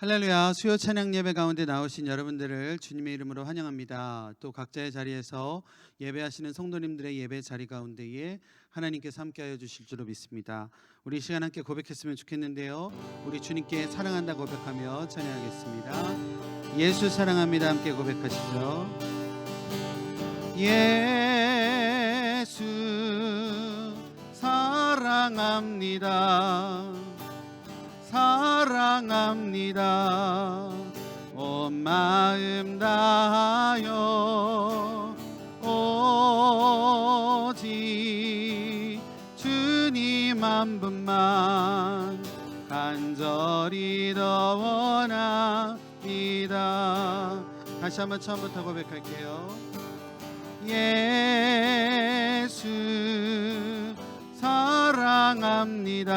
할렐루야 수요 찬양 예배 가운데 나오신 여러분들을 주님의 이름으로 환영합니다. 또 각자의 자리에서 예배하시는 성도님들의 예배 자리 가운데에 하나님께서 함께하여 주실 줄로 믿습니다. 우리 이 시간 함께 고백했으면 좋겠는데요. 우리 주님께 사랑한다 고백하며 찬양하겠습니다. 예수 사랑합니다 함께 고백하시죠. 예수 사랑합니다. 사랑합니다. 온 마음 다하여 오직 주님 한 분만 간절히 더 원합니다. 다시 한번 처음부터 고백할게요. 예수 사랑합니다.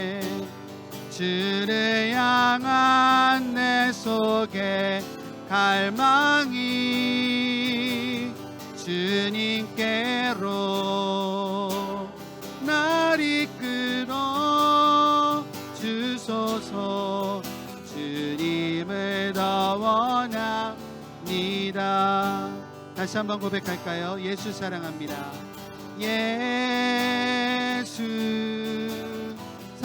주를 향한 내 속에 갈망이 주님께로 날 이끌어 주소서. 주님을 더 원합니다. 다시 한번 고백할까요? 예수 사랑합니다. 예수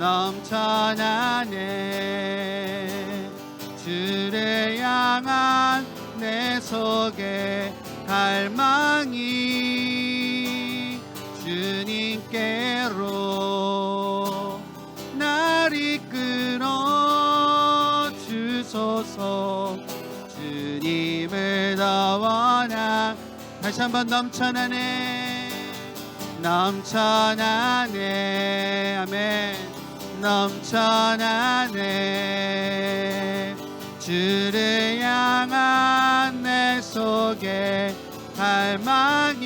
넘쳐나네. 주를 향한 내 속에 갈망이 주님께로 날 이끌어 주소서. 주님을 더 원하 다시 한번 넘쳐나네. 넘쳐나네. 아멘 넘쳐나네. 주를 향한 내 속에 갈망이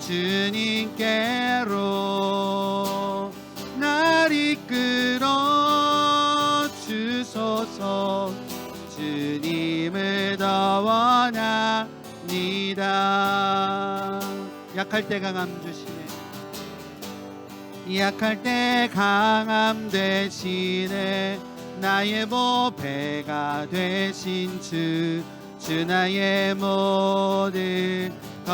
주님께로 날 이끌어 주소서. 주님을 더 원합니다. 약할 때 강함 약할 때 강함 대신에 나의 보배가 되신 주, 주 나의 모든 것.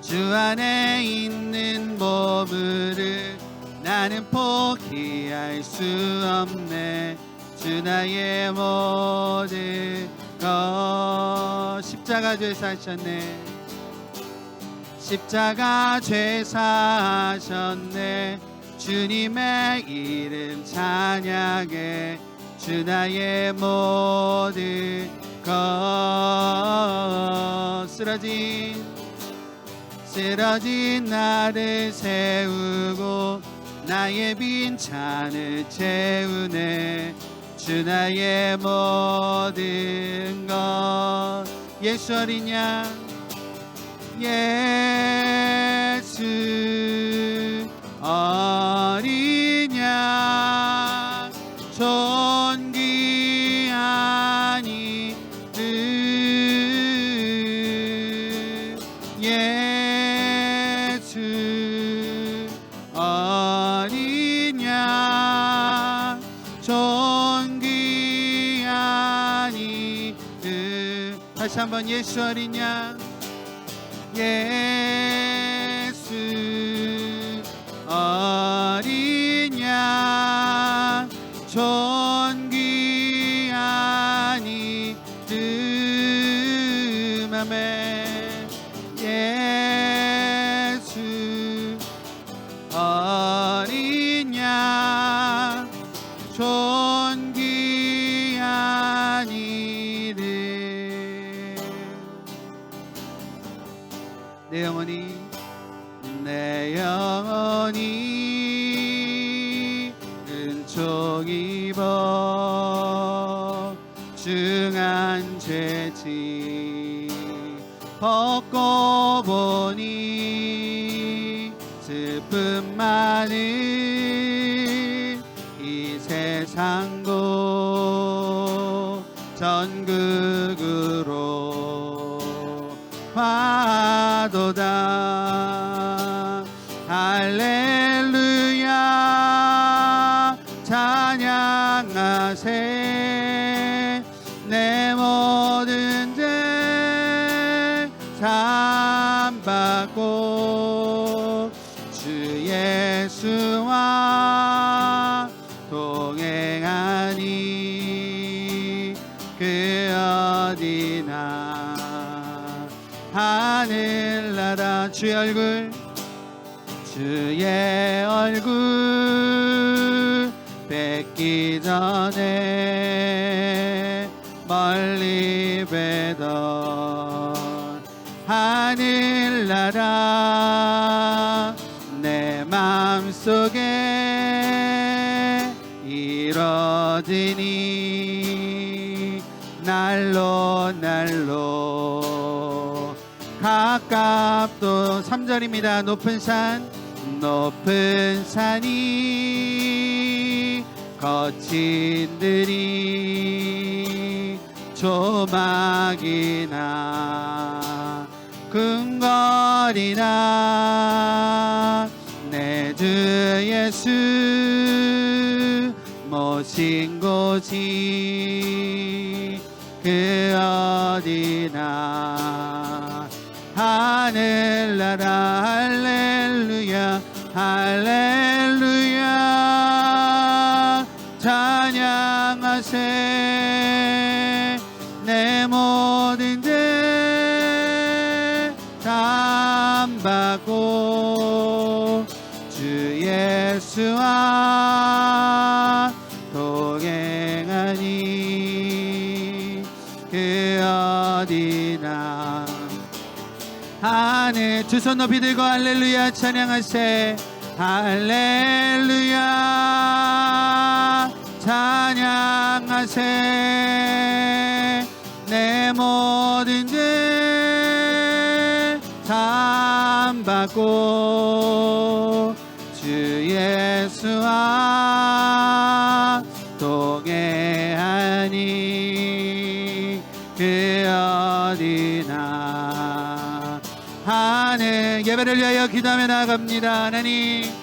주 안에 있는 보물을 나는 포기할 수 없네. 주 나의 모든 것. 십자가 죄 사셨네. 십자가 죄사하셨네. 주님의 이름 찬양해. 주 나의 모든 것. 쓰러진 쓰러진 나를 세우고 나의 빈 찬을 채우네. 주 나의 모든 것. 예수 어린 양 예수 어리냐? 존귀한 이름 예수 어리냐? 존귀한 이름 다시 한번 예수 어리냐? 예 중한 죄지. 벗고 보니 슬픔 많은 예수와 동행하니 그 어디나 하늘나라 주의 얼굴 주의 얼굴 뵙기 전에 멀리 뵈던 하늘나라 가깝도 3절입니다. 높은 산 높은 산이 거친 들이 조막이나 근거리나 내 주 예수 모신 곳이 그 어디나 하늘나 두 손 높이 들고 할렐루야 찬양하세. 할렐루야 찬양하세. 내 모든 죄 담 받고 주 예수와 예배를 위하여 기도하며 나아갑니다. 하나님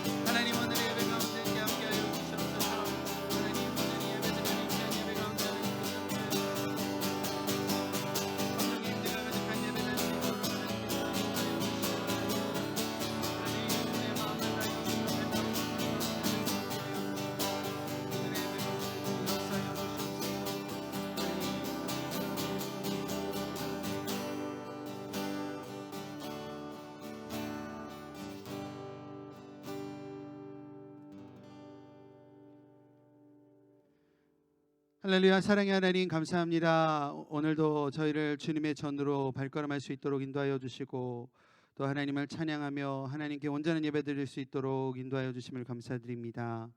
할렐루야 사랑의 하나님 감사합니다. 오늘도 저희를 주님의 전으로 발걸음할 수 있도록 인도하여 주시고 또 하나님을 찬양하며 하나님께 온전한 예배 드릴 수 있도록 인도하여 주심을 감사드립니다.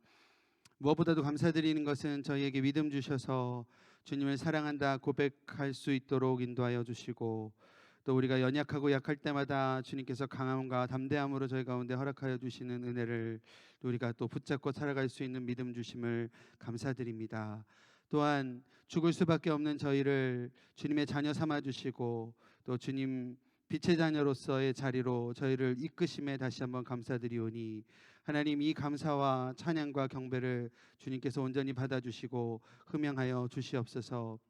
무엇보다도 감사드리는 것은 저희에게 믿음 주셔서 주님을 사랑한다 고백할 수 있도록 인도하여 주시고 또 우리가 연약하고 약할 때마다 주님께서 강함과 담대함으로 저희 가운데 허락하여 주시는 은혜를 또 우리가 또 붙잡고 살아갈 수 있는 믿음 주심을 감사드립니다. 또한 죽을 수밖에 없는 저희를 주님의 자녀 삼아 주시고 또 주님 빛의 자녀로서의 자리로 저희를 이끄심에 다시 한번 감사드리오니 하나님 이 감사와 찬양과 경배를 주님께서 온전히 받아 주시고 흠양하여 주시옵소서.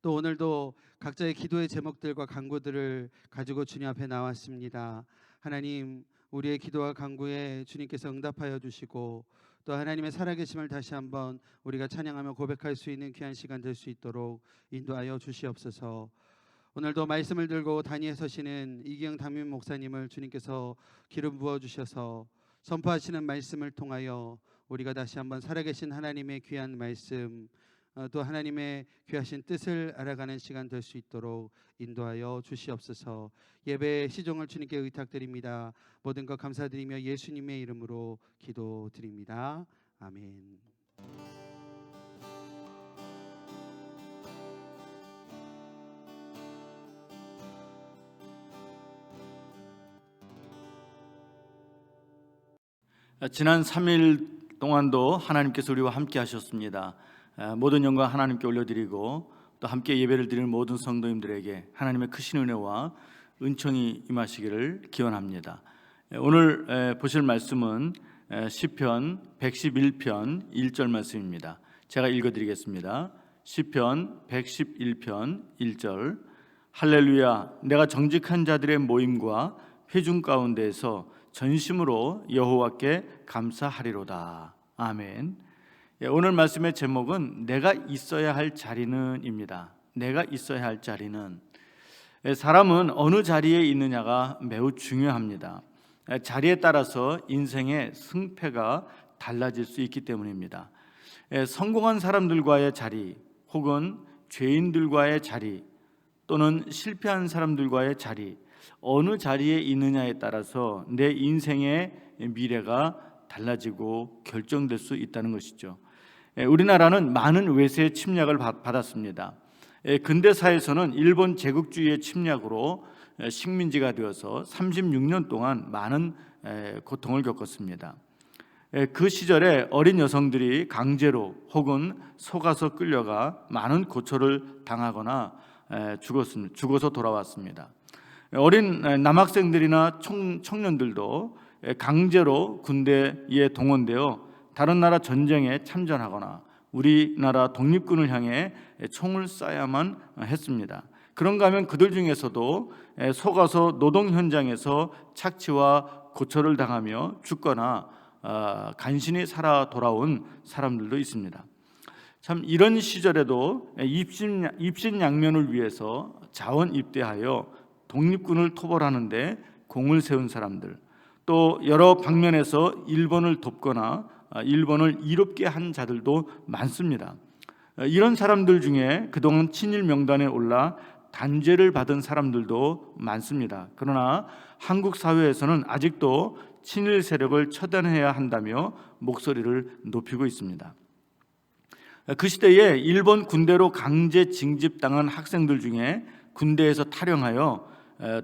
또 오늘도 각자의 기도의 제목들과 간구들을 가지고 주님 앞에 나왔습니다. 하나님 우리의 기도와 간구에 주님께서 응답하여 주시고 또 하나님의 살아계심을 다시 한번 우리가 찬양하며 고백할 수 있는 귀한 시간 될 수 있도록 인도하여 주시옵소서. 오늘도 말씀을 들고 단위에 서시는 이기영 담임 목사님을 주님께서 기름 부어 주셔서 선포하시는 말씀을 통하여 우리가 다시 한번 살아계신 하나님의 귀한 말씀 어, 또 하나님의 귀하신 뜻을 알아가는 시간 될 수 있도록 인도하여 주시옵소서. 예배 시종을 주님께 의탁드립니다. 모든 것 감사드리며 예수님의 이름으로 기도드립니다. 아멘. 지난 3일 동안도 하나님께서 우리와 함께 하셨습니다. 아, 모든 영광 하나님께 올려드리고 또 함께 예배를 드리는 모든 성도님들에게 하나님의 크신 은혜와 은총이 임하시기를 기원합니다. 에, 오늘 에, 보실 말씀은 에, 시편 111편 1절 말씀입니다. 제가 읽어드리겠습니다. 시편 111편 1절 할렐루야 내가 정직한 자들의 모임과 회중 가운데에서 전심으로 여호와께 감사하리로다. 아멘. 예, 오늘 말씀의 제목은 내가 있어야 할 자리는입니다. 내가 있어야 할 자리는 예, 사람은 어느 자리에 있느냐가 매우 중요합니다. 예, 자리에 따라서 인생의 승패가 달라질 수 있기 때문입니다. 예, 성공한 사람들과의 자리 혹은 죄인들과의 자리 또는 실패한 사람들과의 자리 어느 자리에 있느냐에 따라서 내 인생의 미래가 달라지고 결정될 수 있다는 것이죠. 예, 우리나라는 많은 외세 침략을 받- 받았습니다. 예, 근대사에서는 일본 제국주의의 침략으로 예, 식민지가 되어서 36년 동안 많은 예, 고통을 겪었습니다. 예, 그 시절에 어린 여성들이 강제로 혹은 속아서 끌려가 많은 고초를 당하거나 예, 죽었습니다. 죽어서 돌아왔습니다. 어린 남학생들이나 청, 청년들도 강제로 군대에 동원되어 다른 나라 전쟁에 참전하거나 우리나라 독립군을 향해 총을 쏴야만 했습니다. 그런가 하면 그들 중에서도 속아서 노동 현장에서 착취와 고초를 당하며 죽거나 어, 간신히 살아 돌아온 사람들도 있습니다. 참 이런 시절에도 입신 입신 양면을 위해서 자원 입대하여 독립군을 토벌하는데 공을 세운 사람들, 또 여러 방면에서 일본을 돕거나 아, 일본을 이롭게 한 자들도 많습니다. 어, 이런 사람들 중에 그동안 친일 명단에 올라 단죄를 받은 사람들도 많습니다. 그러나 한국 사회에서는 아직도 친일 세력을 처단해야 한다며 목소리를 높이고 있습니다. 그 시대에 일본 군대로 강제 징집당한 학생들 중에 군대에서 탈영하여 에,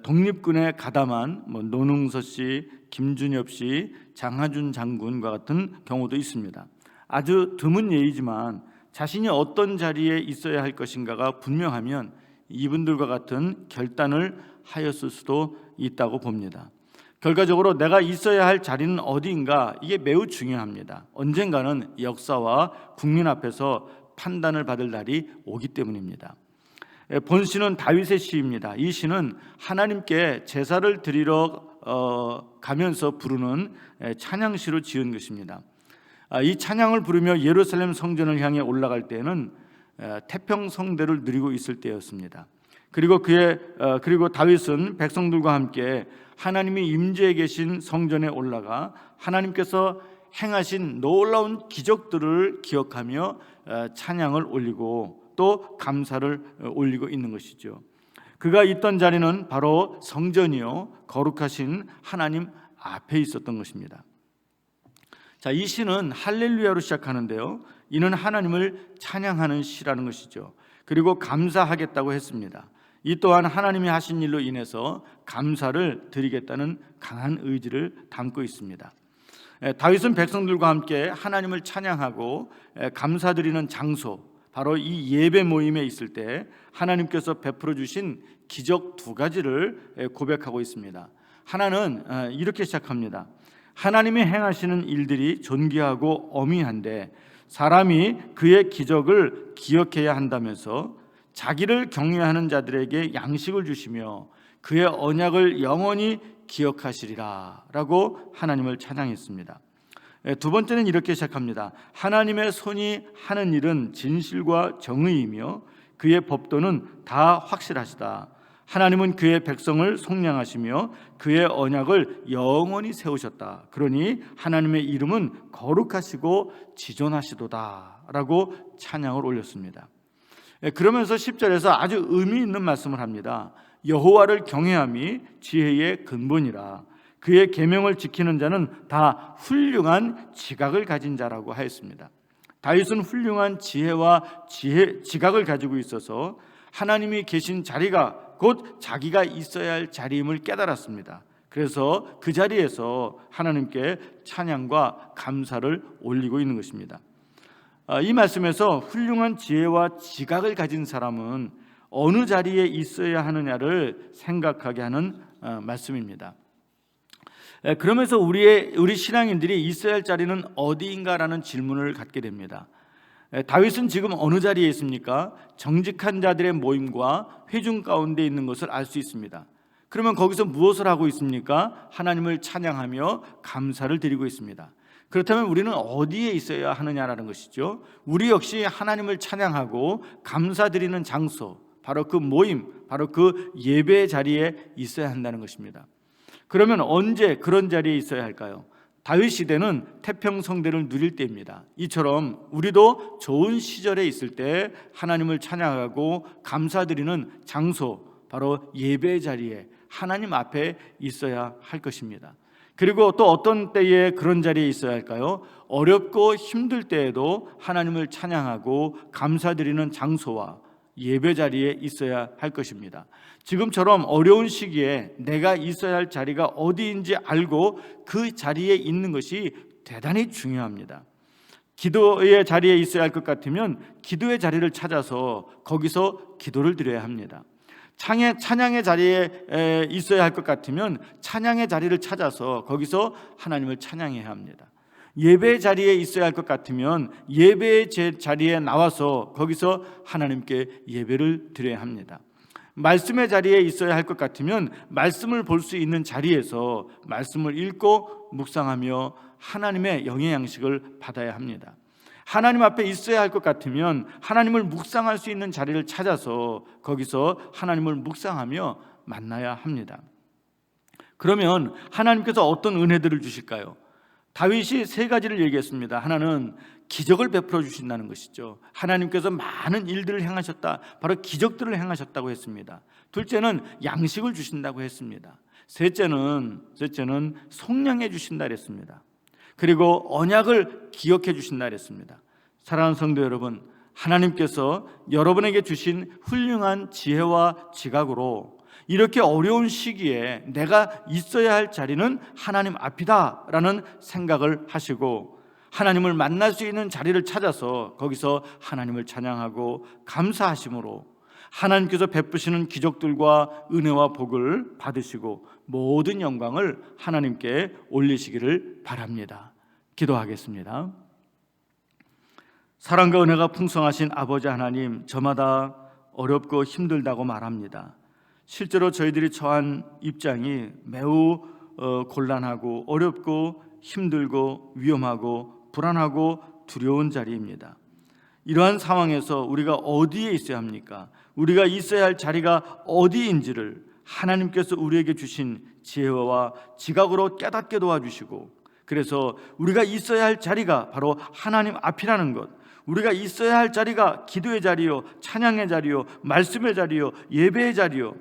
독립군에 가담한 뭐 노능서 씨, 김준엽 씨, 장하준 장군과 같은 경우도 있습니다. 아주 드문 예이지만 자신이 어떤 자리에 있어야 할 것인가가 분명하면 이분들과 같은 결단을 하였을 수도 있다고 봅니다. 결과적으로 내가 있어야 할 자리는 어디인가 이게 매우 중요합니다. 언젠가는 역사와 국민 앞에서 판단을 받을 날이 오기 때문입니다. 예, 본시는 다윗의 시입니다. 이 시는 하나님께 제사를 드리러 어, 가면서 부르는 예, 찬양시로 지은 것입니다. 아, 이 찬양을 부르며 예루살렘 성전을 향해 올라갈 때는 에, 태평 성대를 누리고 있을 때였습니다. 그리고 그의 어, 그리고 다윗은 백성들과 함께 하나님이 임재해 계신 성전에 올라가 하나님께서 행하신 놀라운 기적들을 기억하며 어, 찬양을 올리고 또 감사를 어, 올리고 있는 것이죠. 그가 있던 자리는 바로 성전이요 거룩하신 하나님 앞에 있었던 것입니다. 자, 이 시는 할렐루야로 시작하는데요. 이는 하나님을 찬양하는 시라는 것이죠. 그리고 감사하겠다고 했습니다. 이 또한 하나님이 하신 일로 인해서 감사를 드리겠다는 강한 의지를 담고 있습니다. 에, 다윗은 백성들과 함께 하나님을 찬양하고 에, 감사드리는 장소 바로 이 예배 모임에 있을 때 하나님께서 베풀어 주신 기적 두 가지를 에, 고백하고 있습니다. 하나는 어, 이렇게 시작합니다. 하나님이 행하시는 일들이 존귀하고 어미한데 사람이 그의 기적을 기억해야 한다면서 자기를 경외하는 자들에게 양식을 주시며 그의 언약을 영원히 기억하시리라라고 하나님을 찬양했습니다. 예, 두 번째는 이렇게 시작합니다. 하나님의 손이 하는 일은 진실과 정의이며 그의 법도는 다 확실하시다. 하나님은 그의 백성을 속량하시며 그의 언약을 영원히 세우셨다. 그러니 하나님의 이름은 거룩하시고 지존하시도다라고 찬양을 올렸습니다. 예, 그러면서 10절에서 아주 의미 있는 말씀을 합니다. 여호와를 경외함이 지혜의 근본이라. 그의 계명을 지키는 자는 다 훌륭한 지각을 가진 자라고 하였습니다. 다윗은 훌륭한 지혜와 지혜, 지각을 가지고 있어서 하나님이 계신 자리가 곧 자기가 있어야 할 자리임을 깨달았습니다. 그래서 그 자리에서 하나님께 찬양과 감사를 올리고 있는 것입니다. 아, 이 말씀에서 훌륭한 지혜와 지각을 가진 사람은 어느 자리에 있어야 하느냐를 생각하게 하는 아, 말씀입니다. 에, 그러면서 우리의 우리 신앙인들이 있어야 할 자리는 어디인가라는 질문을 갖게 됩니다. 에, 다윗은 지금 어느 자리에 있습니까? 정직한 자들의 모임과 회중 가운데 있는 것을 알 수 있습니다. 그러면 거기서 무엇을 하고 있습니까? 하나님을 찬양하며 감사를 드리고 있습니다. 그렇다면 우리는 어디에 있어야 하느냐라는 것이죠. 우리 역시 하나님을 찬양하고 감사드리는 장소, 바로 그 모임, 바로 그 예배 자리에 있어야 한다는 것입니다. 그러면 언제 그런 자리에 있어야 할까요? 다윗 시대는 태평 성대를 누릴 때입니다. 이처럼 우리도 좋은 시절에 있을 때 하나님을 찬양하고 감사드리는 장소, 바로 예배 자리에 하나님 앞에 있어야 할 것입니다. 그리고 또 어떤 때에 그런 자리에 있어야 할까요? 어렵고 힘들 때에도 하나님을 찬양하고 감사드리는 장소와 예배 자리에 있어야 할 것입니다. 지금처럼 어려운 시기에 내가 있어야 할 자리가 어디인지 알고 그 자리에 있는 것이 대단히 중요합니다. 기도의 자리에 있어야 할 것 같으면 기도의 자리를 찾아서 거기서 기도를 드려야 합니다. 창의 찬양의 자리에 있어야 할 것 같으면 찬양의 자리를 찾아서 거기서 하나님을 찬양해야 합니다. 예배 자리에 있어야 할 것 같으면 예배의 자리에 나와서 거기서 하나님께 예배를 드려야 합니다. 말씀의 자리에 있어야 할 것 같으면 말씀을 볼 수 있는 자리에서 말씀을 읽고 묵상하며 하나님의 영의 양식을 받아야 합니다. 하나님 앞에 있어야 할 것 같으면 하나님을 묵상할 수 있는 자리를 찾아서 거기서 하나님을 묵상하며 만나야 합니다. 그러면 하나님께서 어떤 은혜들을 주실까요? 다윗이 세 가지를 얘기했습니다. 하나는 기적을 베풀어 주신다는 것이죠. 하나님께서 많은 일들을 행하셨다. 바로 기적들을 행하셨다고 했습니다. 둘째는 양식을 주신다고 했습니다. 셋째는 셋째는 속량해 주신다 그랬습니다. 그리고 언약을 기억해 주신다 그랬습니다. 사랑하는 성도 여러분, 하나님께서 여러분에게 주신 훌륭한 지혜와 지각으로 이렇게 어려운 시기에 내가 있어야 할 자리는 하나님 앞이다라는 생각을 하시고 하나님을 만날 수 있는 자리를 찾아서 거기서 하나님을 찬양하고 감사하심으로 하나님께서 베푸시는 기적들과 은혜와 복을 받으시고 모든 영광을 하나님께 올리시기를 바랍니다. 기도하겠습니다. 사랑과 은혜가 풍성하신 아버지 하나님, 저마다 어렵고 힘들다고 말합니다. 실제로 저희들이 처한 입장이 매우 어, 곤란하고 어렵고 힘들고 위험하고 불안하고 두려운 자리입니다. 이러한 상황에서 우리가 어디에 있어야 합니까? 우리가 있어야 할 자리가 어디인지를 하나님께서 우리에게 주신 지혜와 지각으로 깨닫게 도와주시고 그래서 우리가 있어야 할 자리가 바로 하나님 앞이라는 것 우리가 있어야 할 자리가 기도의 자리요 찬양의 자리요 말씀의 자리요 예배의 자리요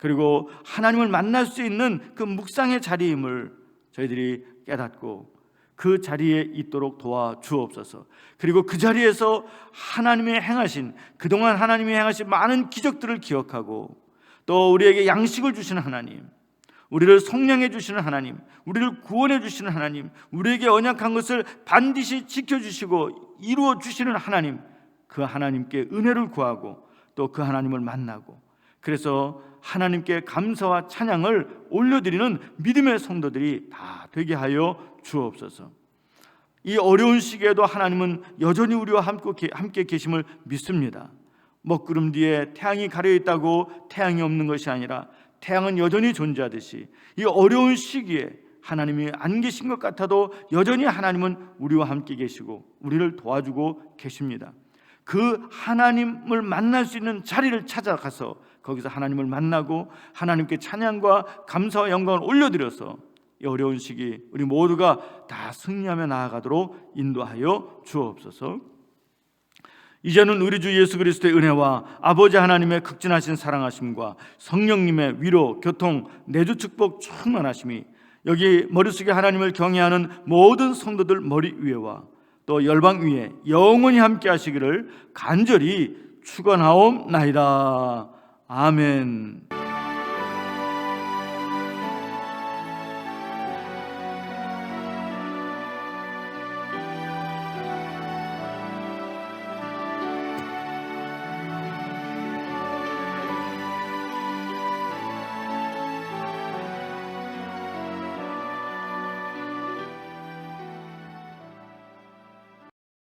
그리고 하나님을 만날 수 있는 그 묵상의 자리임을 저희들이 깨닫고 그 자리에 있도록 도와 주옵소서. 그리고 그 자리에서 하나님의 행하신 그동안 하나님이 행하신 많은 기적들을 기억하고 또 우리에게 양식을 주시는 하나님, 우리를 성령해 주시는 하나님, 우리를 구원해 주시는 하나님, 우리에게 언약한 것을 반드시 지켜 주시고 이루어 주시는 하나님, 그 하나님께 은혜를 구하고 또 그 하나님을 만나고 그래서 하나님께 감사와 찬양을 올려드리는 믿음의 성도들이 다 되게 하여 주옵소서. 이 어려운 시기에도 하나님은 여전히 우리와 함께 계심을 믿습니다. 먹구름 뒤에 태양이 가려 있다고 태양이 없는 것이 아니라 태양은 여전히 존재하듯이 이 어려운 시기에 하나님이 안 계신 것 같아도 여전히 하나님은 우리와 함께 계시고 우리를 도와주고 계십니다. 그 하나님을 만날 수 있는 자리를 찾아가서 거기서 하나님을 만나고 하나님께 찬양과 감사와 영광을 올려드려서 이 어려운 시기 우리 모두가 다 승리하며 나아가도록 인도하여 주옵소서. 이제는 우리 주 예수 그리스도의 은혜와 아버지 하나님의 극진하신 사랑하심과 성령님의 위로, 교통, 내주 축복 충만하심이 여기 머릿속에 하나님을 경외하는 모든 성도들 머리 위에와 또 열방 위에 영원히 함께 하시기를 간절히 축원하옵나이다. 아멘.